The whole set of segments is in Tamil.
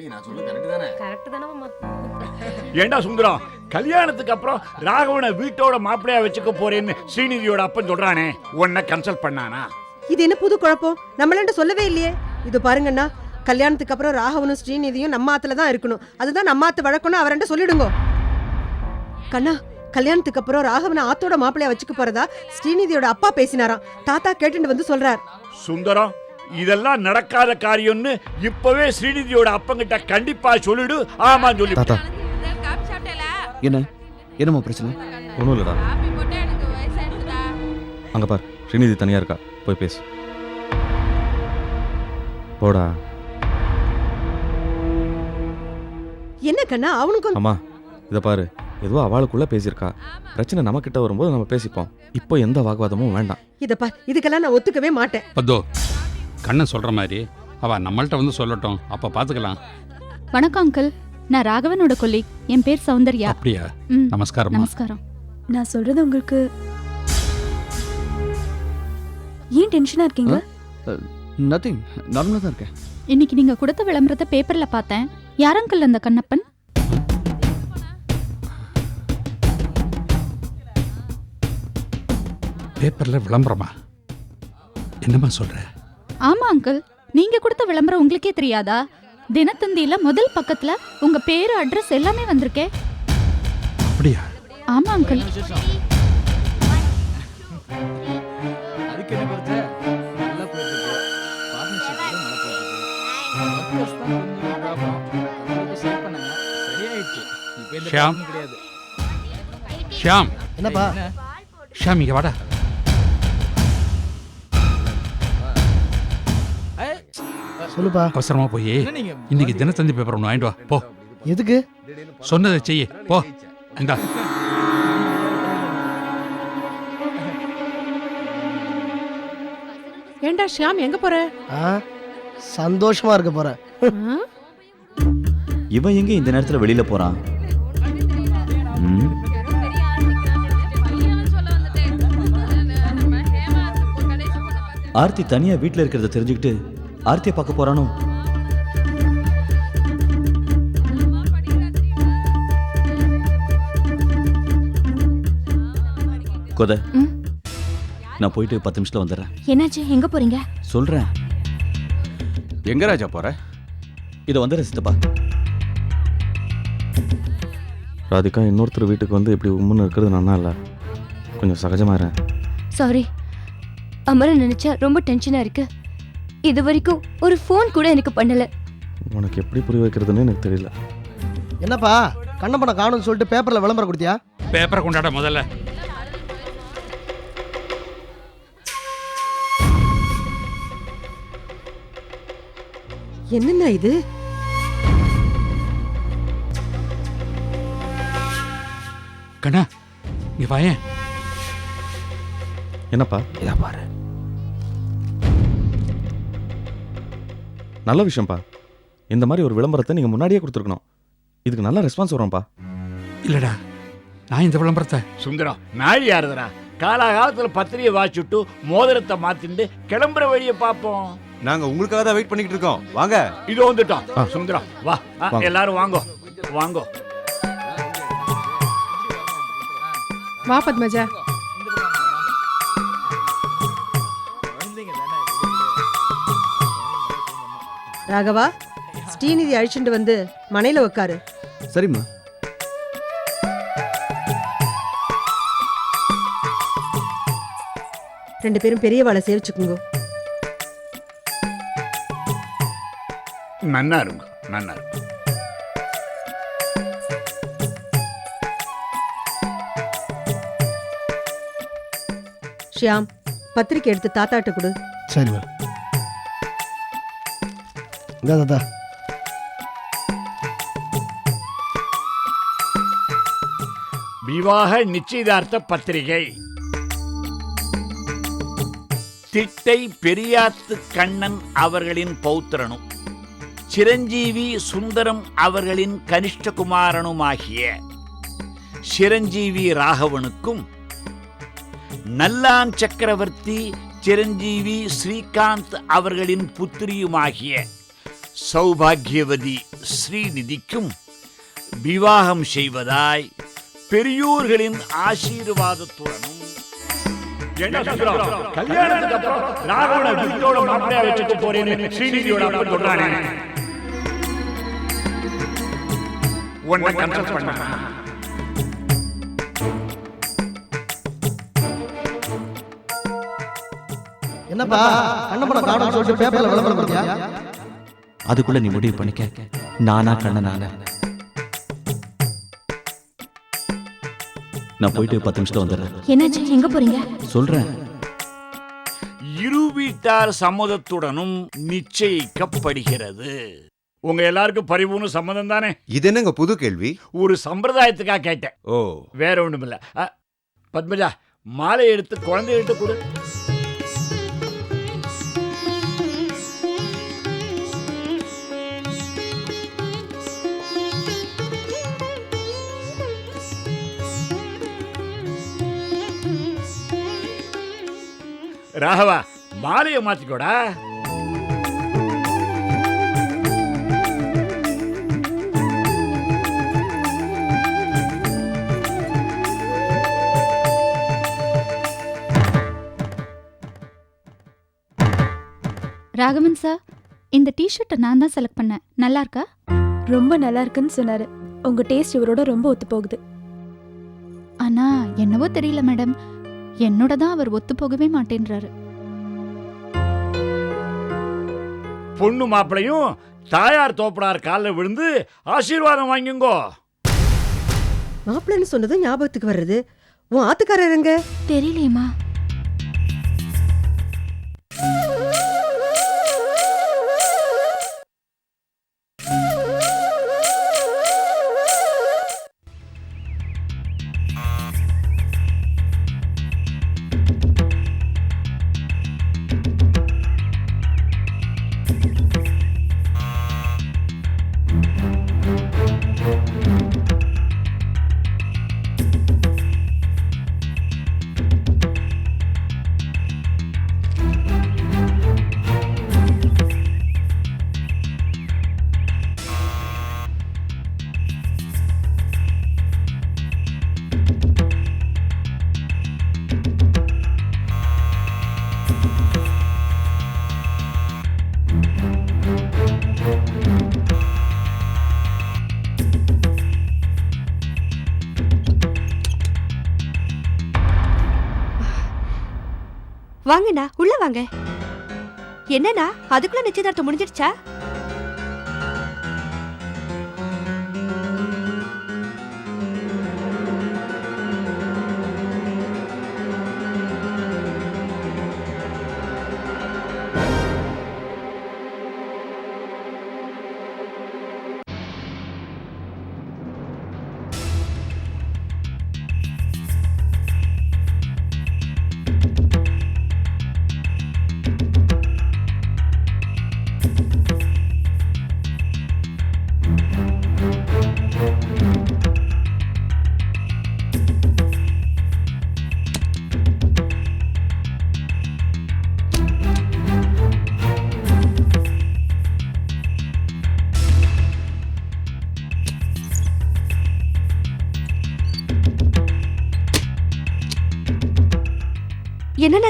எப்படி நான் சொல்றது கரெக்ட் தானே? கரெக்ட் தானே மாமா. ஏண்டா சுந்தரம்? கல்யாணத்துக்கு அப்புறம் ராகவனை வீட்டோட மாப்பிள்ளையா வச்சுக்க போறேன்னு ஸ்ரீநிதியோட அப்பன் சொல்றானே. உன்னை கன்சல்ட் பண்ணானா? இது என்ன புது குழப்பம்? நம்மளாண்ட சொல்லவே இல்லையே. இது பாருங்கண்ணா கல்யாணத்துக்கு அப்புறம் ராகவனும் ஸ்ரீநிதியும் நம்ம ஆத்துல தான் இருக்கணும். அதுதான் நம்ம ஆத்து வழக்கம்னு அவரண்ட சொல்லிடுங்க. கண்ணா கல்யாணத்துக்கு அப்புறம் ராகவனை ஆத்தோட மாப்பிள்ளையா வச்சுக்க போறதா ஸ்ரீநிதியோட அப்பா பேசினாராம். தாத்தா கேட்டுட்டு வந்து சொல்றார். சுந்தரம் இதெல்லாம் நடக்காத காரியம்னு இப்பவே ஸ்ரீநிதியோட அப்பங்கிட்ட கண்டிப்பா சொல்லிடு. ஆமா சொல்லி தாத்தா. என்ன? என்னம்மா பிரச்சனை? ஒன்றும் இல்லைடா. அங்கே பார் ஸ்ரீநிதி தனியாக இருக்கா? போய் பேசு. போடா. என்ன கண்ணா அவனுக்கும் அம்மா இதை பாரு. ஏதோ அவளுக்குள்ள பேசியிருக்கா. பிரச்சனை நம்ம கிட்ட வரும்போது நம்ம பேசிப்போம். இப்போ எந்த வாக்குவாதமும் வேண்டாம். இத இதுக்கெல்லாம் நான் ஒத்துக்கவே மாட்டேன். பத்தோ கண்ணன் சொல்ற மாதிரி. அவ நம்மள்ட்ட வந்து சொல்லட்டும். அப்ப பாத்துக்கலாம். வணக்கம் அங்கிள். நான் ராகவனோட கொல்லீக் என் பேர் சௌந்தர்யா. அப்படியா? ம், நமஸ்காரம்? நமஸ்காரம். நான் சொல்றது உங்களுக்கு ஏன் டென்ஷனா இருக்கீங்க? நத்திங் நார்மலாக தான் இருக்கேன். இன்னைக்கு நீங்க கொடுத்த விளம்பரத்தை பேப்பர்ல பார்த்தேன். யார் அங்கிள் அந்த கண்ணப்பன்? பேப்பர்ல விளம்பரமா? என்னம்மா சொல்ற? ஆமா அங்கிள் நீங்க கொடுத்த விளம்பரம் உங்களுக்கே தெரியாதா? தினத்தந்தியில முதல் பக்கத்துல உங்க பேரு அட்ரஸ் எல்லாமே வந்திருக்கே. அப்படியா? ஆமா அங்கிள் அதுக்கு என்ன பிரச்சனை நல்லா போயிட்டு இருக்கு சொல்லுப்பா. அவசரமா போய். இன்னைக்கு தினத்தந்தி பேப்பர் ஒன்று வாங்கிட்டு வா. போ. எதுக்கு? சொன்னதை செய்ய. போ. இந்தா. ஏண்டா ஷியாம் எங்க போற? ஆ சந்தோஷமா இருக்க போறேன் ஆ? இவன் எங்க இந்த நேரத்துல வெளியில போறான்? ம், ஆர்த்தி தனியா வீட்ல இருக்கிறத தெரிஞ்சுக்கிட்டு ஆர்த்தியை பார்க்க போறானோ? கொத. நான் போயிட்டு பத்து நிமிஷத்துல வந்துடுறேன். என்னாச்சு? எங்க போறீங்க? சொல்றேன். எங்க ராஜா போற? இதை வந்துடுறேன் சித்தப்பா. ராதிகா இன்னொருத்தர் வீட்டுக்கு வந்து இப்படி உம்முன்னு இருக்கிறது நன்னா இல்லை. கொஞ்சம் சகஜமா இரு சாரி அமர நினைச்சா ரொம்ப டென்ஷனா இருக்கு. இது வரைக்கும் ஒரு ஃபோன் கூட எனக்கு பண்ணல. உனக்கு எப்படி புரிய வைக்கிறதுன்னு எனக்கு தெரியல. என்னப்பா? கண்ணப்பனை காணும்னு சொல்லிட்டு பேப்பர்ல விளம்பரம் கொடுத்தியா? பேப்பரை கொண்டாட முதல்ல. என்னண்ணா இது? கண்ணா இங்க வாயேன். என்னப்பா? இதா பாரு. நல்ல விஷயம்ப்பா இந்த மாதிரி ஒரு விளம்பரத்தை நீங்கள் முன்னாடியே கொடுத்துருக்கணும். இதுக்கு நல்ல ரெஸ்பான்ஸ் வரும்ப்பா. இல்லடா நான் இந்த விளம்பரத்தை. சுந்தரம் நாய் யாருதுடா? காலாகாலத்துல பத்திரிகை வாச்சுட்டு மோதிரத்தை மாத்திண்டு கிளம்புற வழியை பார்ப்போம். நாங்கள் உங்களுக்காக தான் வெயிட் பண்ணிக்கிட்டு இருக்கோம். வாங்க. இதோ வந்துட்டோம். சுந்தரம் வா. எல்லாரும் வாங்கோ. வாங்கோ. வா பத்மஜா. ராகவா ஸ்ரீநிதி அழிச்சுட்டு வந்து மனையில உட்காரு சரிம்மா. ரெண்டு பேரும் பெரியவாளை சேவிச்சுக்குங்க. நன்னா இருங்க நன்னா இருங்க. ஷியாம் பத்திரிக்கை எடுத்து தாத்தாட்ட கொடு. சரிம்மா. இந்தா தாத்தா விவாக நிச்சயதார்த்த பத்திரிகை. திட்டை பெரியாத்து கண்ணன் அவர்களின் பௌத்திரனும் சிரஞ்சீவி சுந்தரம் அவர்களின் கனிஷ்டகுமாரனுமாகிய சிரஞ்சீவி ராகவனுக்கும் நல்லான் சக்கரவர்த்தி சிரஞ்சீவி ஸ்ரீகாந்த் அவர்களின் புத்திரியுமாகிய சௌபாகியவதி ஸ்ரீநிதிக்கும் விவாகம் செய்வதாய் பெரியோர்களின் ஆசீர்வாதத்துடனும் என்னப்பா கண்ணப்படம் காணும்னு சொல்லிட்டு பேப்பர்ல விளம்பரம் பண்ணியா அதுக்குள்ள நீ முடிவு பண்ணிக்க. நானா கண்ண நானா போயிட்டு பத்து நிமிஷத்துல வந்துடுறேன். என்னாச்சு? எங்க போறீங்க? சொல்றேன். இரு வீட்டார் சம்மதத்துடனும் நிச்சயிக்கப்படுகிறது. உங்க எல்லாருக்கும் பரிபூர்ண சம்மதம் தானே? இது என்னங்க புது கேள்வி? ஒரு சம்பிரதாயத்துக்காக கேட்டேன். ஓ. வேற ஒண்ணும் இல்ல பத்மஜா மாலை எடுத்து குழந்தைகிட்ட கொடு. ராகவா மாலையை மாத்திக்கோடா. ராகவன் சார் இந்த டிஷர்ட்டை நான் தான் செலக்ட் பண்ணேன். நல்லா இருக்கா? ரொம்ப நல்லா இருக்குன்னு சொன்னாரு. உங்க டேஸ்ட் இவரோட ரொம்ப ஒத்து போகுது ஆனா என்னவோ தெரியல மேடம் என்னோட தான் அவர் ஒத்து போகவே மாட்டேன்றாரு. பொண்ணு மாப்பிளையும் தாயார் தோப்பனார் காலில் விழுந்து ஆசீர்வாதம் வாங்கிங்கோ. மாப்பிள்ளைன்னு சொன்னதும் ஞாபகத்துக்கு வர்றது? உன் ஆத்துக்காரர் எங்க? தெரியலையேம்மா. வாங்கண்ணா உள்ள வாங்க. என்னண்ணா அதுக்குள்ள நிச்சயதார்த்தம் முடிஞ்சிடுச்சா?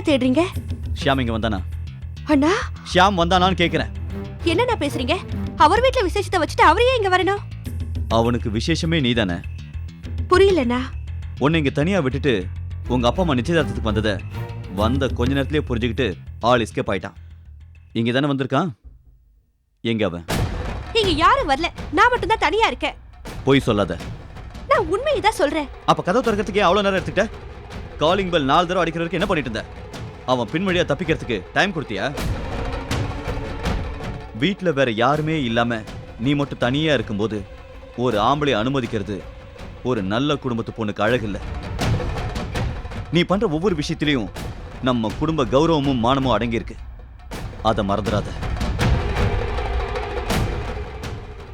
என்னண்ணா தேடுறீங்க? ஷியாம் இங்க வந்தானா? அண்ணா? ஷியாம் வந்தானான்னு கேக்குறேன். என்னண்ணா பேசுறீங்க? அவர் வீட்ல விசேஷத்தை வச்சுட்டு அவரையே இங்க வரணும். அவனுக்கு விசேஷமே நீதானே? புரியலண்ணா. உன்னை இங்க தனியா விட்டுட்டு உங்க அப்பா அம்மா நிச்சயதார்த்தத்துக்கு வந்ததை வந்த கொஞ்ச நேரத்திலே புரிஞ்சுக்கிட்டு ஆள் எஸ்கேப் ஆயிட்டான். இங்க தானே வந்திருக்கான்? எங்க அவன்? இங்க யாரும் வரல. நான் மட்டும் தான் தனியா இருக்கேன். போய் சொல்லாத. நான் உண்மையை தான் சொல்றேன். அப்ப கதவு திறக்கிறதுக்கே அவ்வளவு நேரம் எடுத்துக்கிட்ட? காலிங் பெல் நாலு தடவை அடிக்கிற வரைக்கும் என்ன பண்ணிட்டு இருந்த? அவன் பின்வழியா தப்பிக்கிறதுக்கு டைம் கொடுத்தியா? வீட்டில் வேற யாருமே இல்லாம நீ மட்டும் தனியா இருக்கும்போது ஒரு ஆம்பளை அனுமதிக்கிறது ஒரு நல்ல குடும்பத்து பொண்ணுக்கு அழகில்ல நீ பண்ற ஒவ்வொரு விஷயத்திலையும் நம்ம குடும்ப கௌரவமும் மானமும் அடங்கியிருக்கு. அதை மறந்துடாத.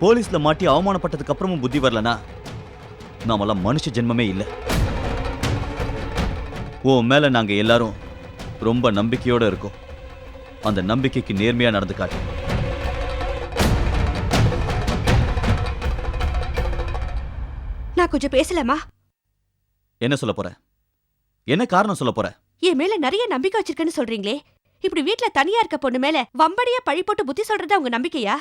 போலீஸ்ல மாட்டி அவமானப்பட்டதுக்கு அப்புறமும் புத்தி வரலனா நாமெல்லாம் மனுஷ ஜென்மமே இல்லை. ஓ மேல நாங்க எல்லாரும் ரொம்ப நம்பிக்கையோட இருக்கும். அந்த நம்பிக்கைக்கு நேர்மையா நடந்து காட்டு. நான் கொஞ்சம் பேசலமா? என்ன சொல்ல போற? என்ன காரணம் சொல்ல போற? என் மேல நிறைய நம்பிக்கை வச்சிருக்கேன்னு சொல்றீங்களே. இப்படி வீட்டுல தனியா இருக்க பொண்ணு மேல வம்படியா பழி போட்டு புத்தி சொல்றது உங்க நம்பிக்கையா?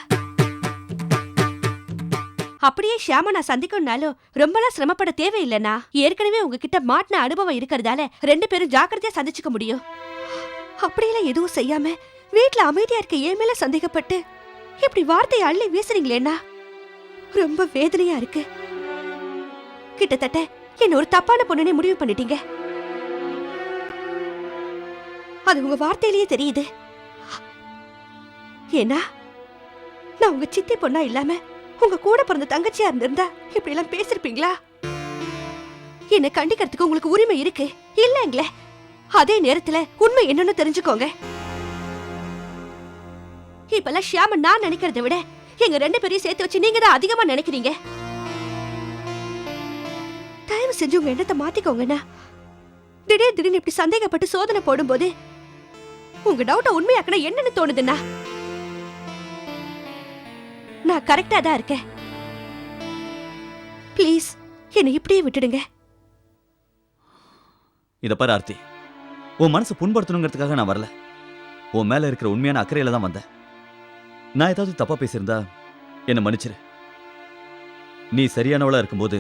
அப்படியே ஷியாம நான் சந்திக்கணும்னாலும் ரொம்பலாம் சிரமப்பட தேவையில்லைனா ஏற்கனவே உங்ககிட்ட மாட்டின அனுபவம் இருக்கிறதால ரெண்டு பேரும் ஜாக்கிரதையா சந்திச்சுக்க முடியும். அப்படியெல்லாம் எதுவும் செய்யாம வீட்ல அமைதியா இருக்க ஏன் மேல சந்தேகப்பட்டு இப்படி வார்த்தையை அள்ளி வீசுறீங்களேண்ணா. ரொம்ப வேதனையா இருக்கு. கிட்டத்தட்ட என்ன ஒரு தப்பான பொண்ணுனே முடிவு பண்ணிட்டீங்க. அது உங்க வார்த்தையிலேயே தெரியுது. ஏன்னா நான் உங்க சித்தி பொண்ணா இல்லாம உங்க கூட பிறந்த தங்கச்சியா இருந்திருந்தா இப்படி எல்லாம் பேசிருப்பீங்களா? என்ன கண்டிக்கிறதுக்கு உங்களுக்கு உரிமை இருக்கு. இல்லங்களே அதே நேரத்துல உண்மை என்னன்னு தெரிஞ்சுக்கோங்க. இப்பெல்லாம் ஷியாம நான் நினைக்கிறத விட எங்க ரெண்டு பேரையும் சேர்த்து வச்சு நீங்க தான் அதிகமா நினைக்கிறீங்க. தயவு செஞ்சு உங்க எண்ணத்தை மாத்திக்கோங்கண்ணா. திடீர் திடீர்னு இப்படி சந்தேகப்பட்டு சோதனை போடும்போது உங்க டவுட்டை உண்மையாக்கன என்னன்னு தோணுதுண்ணா. நான் கரெக்டா தான் இருக்கேன். ப்ளீஸ் என்னை இப்படியே விட்டுடுங்க. இத பாரு ஆர்த்தி. உன் மனசு புண்படுத்தணுங்கிறதுக்காக நான் வரல. உன் மேல இருக்கிற உண்மையான அக்கறையில தான் வந்தேன். நான் ஏதாவது தப்பா பேசியிருந்தா என்ன மன்னிச்சிரு. நீ சரியானவளா இருக்கும்போது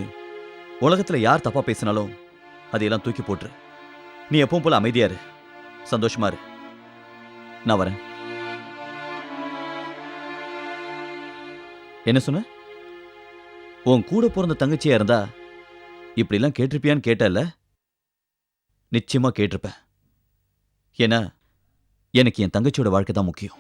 உலகத்துல யார் தப்பா பேசினாலும் அதையெல்லாம் தூக்கி போட்டுரு. நீ எப்பவும் போல அமைதியாரு சந்தோஷமா இரு. நான் வரேன். என்ன சொன்ன? உன் கூட பிறந்த தங்கச்சியா இருந்தா இப்படிலாம் கேட்டிருப்பியான்னு கேட்டல நிச்சயமா கேட்டிருப்பேன். ஏன்னா எனக்கு என் தங்கச்சியோட வாழ்க்கை தான் முக்கியம்.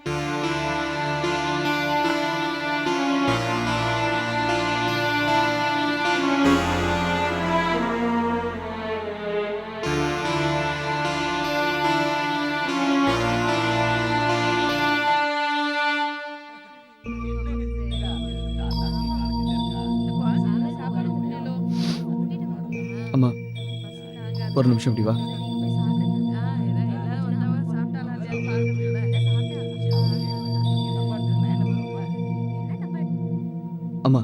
ஒரு நிமிஷம் இப்படி வா. அம்மா.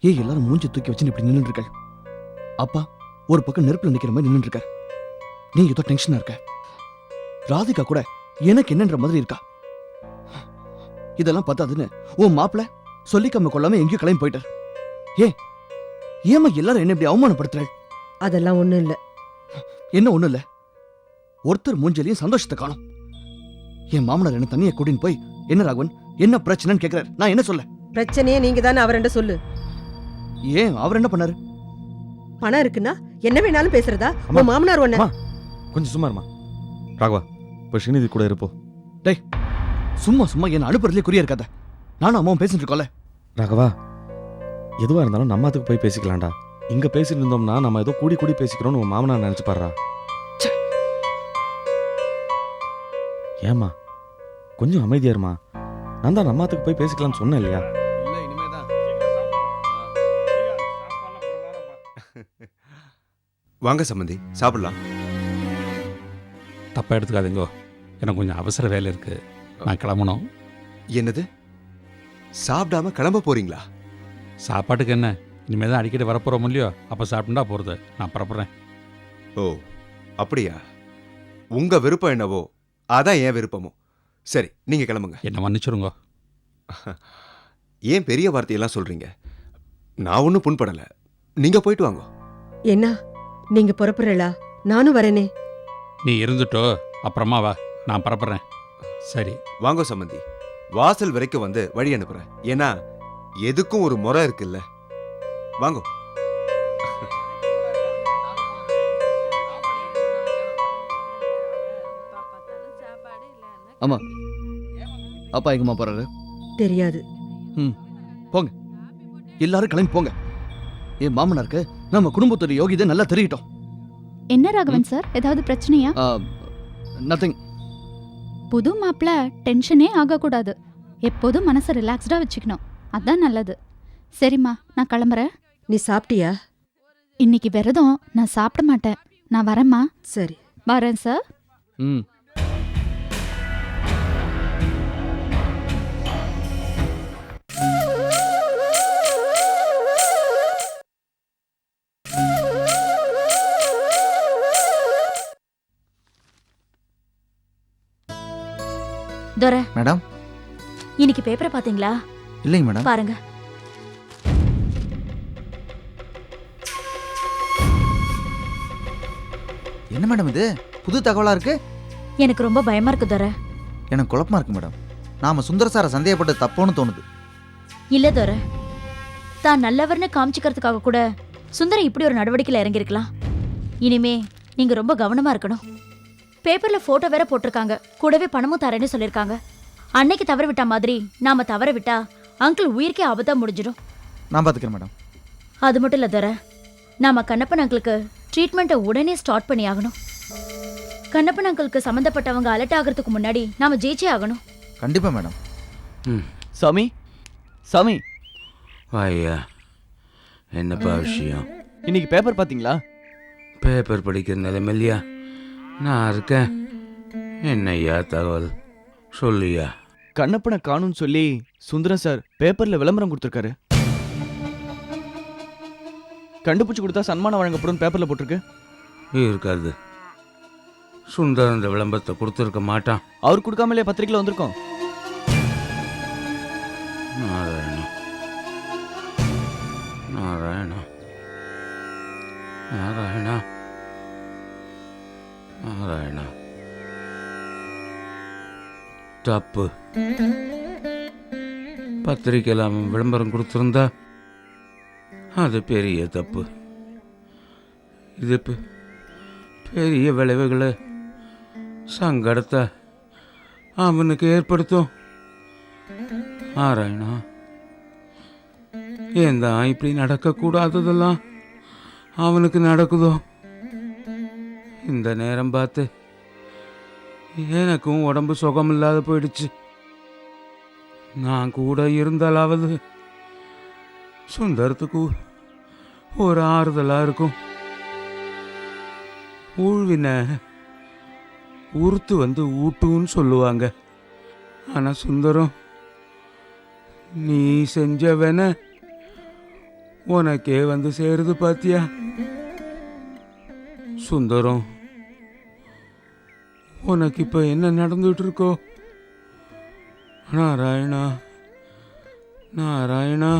ஏன் எல்லாரும் மூஞ்சி தூக்கி வச்சு இப்படி நின்னுட்டு இருக்க. அப்பா ஒரு பக்கம் நெருப்புல நிக்கிற மாதிரி நின்னுட்டு நீ ஏதோ டென்ஷனா இருக்க. ராதிகா கூட எனக்கு என்னன்ற மாதிரி இருக்கா? இதெல்லாம் பார்த்தாதுன்னு உன் மாப்பிள சொல்லிக்காம கொள்ளாம எங்கேயும் கிளம்பி போயிட்டார். ஏன் ஏமா எல்லாரும் என்ன இப்படி அவமானப்படுத்துறாள்? அதெல்லாம் ஒண்ணும் இல்ல. என்ன ஒண்ணும் இல்ல? ஒருத்தர் மூஞ்சலையும் சந்தோஷத்தை காணும். என் மாமனார் என்ன தனியா கூட்டின்னு போய் என்ன ராகவன் என்ன பிரச்சனைன்னு கேக்குறாரு? நான் என்ன சொல்ல? பிரச்சனையே நீங்க தானே அவர்கிட்ட சொல்லு. ஏன்? அவர் என்ன பண்ணாரு? பணம் இருக்குன்னா என்ன வேணாலும் பேசுறதா. உன் மாமனார் ஒண்ணு. கொஞ்சம் சும்மா இருமா. ராகவா இப்போ ஸ்ரீநிதி கூட இருப்போ சும்மா சும்மா என்ன அனுப்புறதுலயே குறியா இருக்காத. நானும் அம்மாவும் பேசிட்டு இருக்கோம்ல. ராகவா எதுவாக இருந்தாலும் நம்ம அதுக்கு போய் பேசிக்கலாம்டா. இங்கே பேசிட்டு இருந்தோம்னா நம்ம ஏதோ கூடி கூடி பேசிக்கிறோம்னு உன் மாமனார் நினச்சி பாடுறா ஏம்மா? கொஞ்சம் அமைதியா இருமா. நான் தான் நம்ம அதுக்கு போய் பேசிக்கலாம்னு சொன்னேன் இல்லையா? வாங்க சம்மந்தி சாப்பிடலாம். தப்பாக எடுத்துக்காதீங்கோ. எனக்கு கொஞ்சம் அவசர வேலை இருக்கு. நான் கிளம்பணும். என்னது? சாப்பிடாம கிளம்ப போறீங்களா? சாப்பாட்டுக்கு என்ன? இனிமேல் தான் அடிக்கடி வரப்போகிறோம் இல்லையோ? அப்போ சாப்பிட்டுண்டா போகிறது நான் புறப்படுறேன். ஓ அப்படியா? உங்க விருப்பம் என்னவோ அதான் என் விருப்பமோ சரி நீங்க கிளம்புங்க. என்னை மன்னிச்சிருங்கோ. ஏன் பெரிய வார்த்தையெல்லாம் சொல்றீங்க? நான் ஒன்றும் புண்படல. நீங்க போயிட்டு வாங்க. என்ன? நீங்க புறப்புறலா நானும் வரேனே. நீ இருந்துட்டோ? அப்புறமா வா. நான் புறப்படுறேன். சரி. வாங்க சம்மந்தி வாசல் வரைக்கும் வந்து வழி அனுப்புறேன். ஏன்னா எதுக்கும் ஒரு முறை இருக்குல்ல. வாங்க. ஆமா. அப்பா எங்கம்மா போறாரு? தெரியாது. எல்லாரும் கிளம்பி போங்க. என் மாமனாருக்கு நம்ம குடும்பத்தோட யோகிதை நல்லா தெரியட்டும் என்ன ராகவன் சார்? ஏதாவது பிரச்சனையா? நத்திங் புது மாப்பிள டென்ஷனே ஆகக்கூடாது. எப்போதும் மனசை ரிலாக்ஸ்டா வச்சுக்கணும். அதான் நல்லது. சரிம்மா நான் கிளம்புறேன். நீ சாப்பிட்டியா? இன்னைக்கு விரதம் நான் சாப்பிட மாட்டேன். நான் வரேம்மா. சரி. வரேன் சார் ம். துரை. மேடம். இன்னைக்கு பேப்பரை பாத்தீங்களா? இல்லைங்க மேடம். பாருங்க. என்ன மேடம் இது? புது தகவலா இருக்கு? எனக்கு ரொம்ப பயமா இருக்கு துரை. எனக்கு குழப்பமா இருக்கு மேடம் நாம சுந்தர சாரை சந்தேகப்பட்டு தப்போன்னு தோணுது. இல்ல துரை. தான் நல்லவர்னு காமிச்சுக்கிறதுக்காக கூட சுந்தரம் இப்படி ஒரு நடவடிக்கையில இறங்கியிருக்கலாம். இனிமே நீங்க ரொம்ப கவனமா இருக்கணும். பேப்பர்ல போட்டோ வேற போட்டிருக்காங்க. கூடவே பணமும் தரேன்னு சொல்லியிருக்காங்க. அன்னைக்கு தவற விட்டா மாதிரி நாம தவற விட்டா அங்கிள் உயிருக்கே ஆபத்தா முடிஞ்சிடும். நான் பாத்துக்கிறேன் மேடம் அது மட்டும் இல்ல துரை. நாம கண்ணப்பன் அங்கிளுக்கு ட்ரீட்மெண்ட்டை உடனே ஸ்டார்ட் பண்ணி ஆகணும். கண்ணப்பன் அங்கிளுக்கு சம்மந்தப்பட்டவங்க அலர்ட் ஆகிறதுக்கு முன்னாடி நாம ஜெயிச்சே ஆகணும். கண்டிப்பா மேடம் ம். சாமி? சாமி? ஐயா என்னப்பா விஷயம்? இன்னைக்கு பேப்பர் பாத்தீங்களா பேப்பர் படிக்கிற நிலைமையிலையா நான் இருக்கேன். என்னய்யா தகவல்? சொல்லியா கண்ணப்பனை காணும்னு சொல்லி சுந்தரம் சார் பேப்பர்ல விளம்பரம் கொடுத்துருக்காரு. கண்டுபிடிச்சு கொடுத்தா சன்மானம் வழங்கப்படும் பேப்பர்ல போட்டிருக்கு. இருக்காது. சுந்தர் அந்த விளம்பரத்தை கொடுத்துருக்க மாட்டான். அவர் கொடுக்காமலே பத்திரிக்கையில வந்திருக்கோம். நாராயணா. நாராயணா. நாராயணா. நாராயணா. தப்பு. பத்திரிக்கையில் அவன் விளம்பரம் கொடுத்துருந்தா அது பெரிய தப்பு. இது பெரிய விளைவுகளை சங்கடத்தை அவனுக்கு ஏற்படுத்தும். ஆராயணா ஏன் தான் இப்படி நடக்கக்கூடாததெல்லாம் அவனுக்கு நடக்குதோ? இந்த நேரம் பார்த்து எனக்கும் உடம்பு சுகமில்லாத போயிடுச்சு. நான் கூட இருந்தாலாவது சுந்தரத்துக்கு ஒரு ஆறுதலாக இருக்கும். ஊழ்வின உறுத்து வந்து ஊட்டுன்னு சொல்லுவாங்க. ஆனால் சுந்தரம் நீ செஞ்சவன உனக்கே வந்து சேருது பாத்தியா? சுந்தரம் உனக்கு இப்போ என்ன நடந்துட்டு இருக்கோ நாராயணா நாராயணா.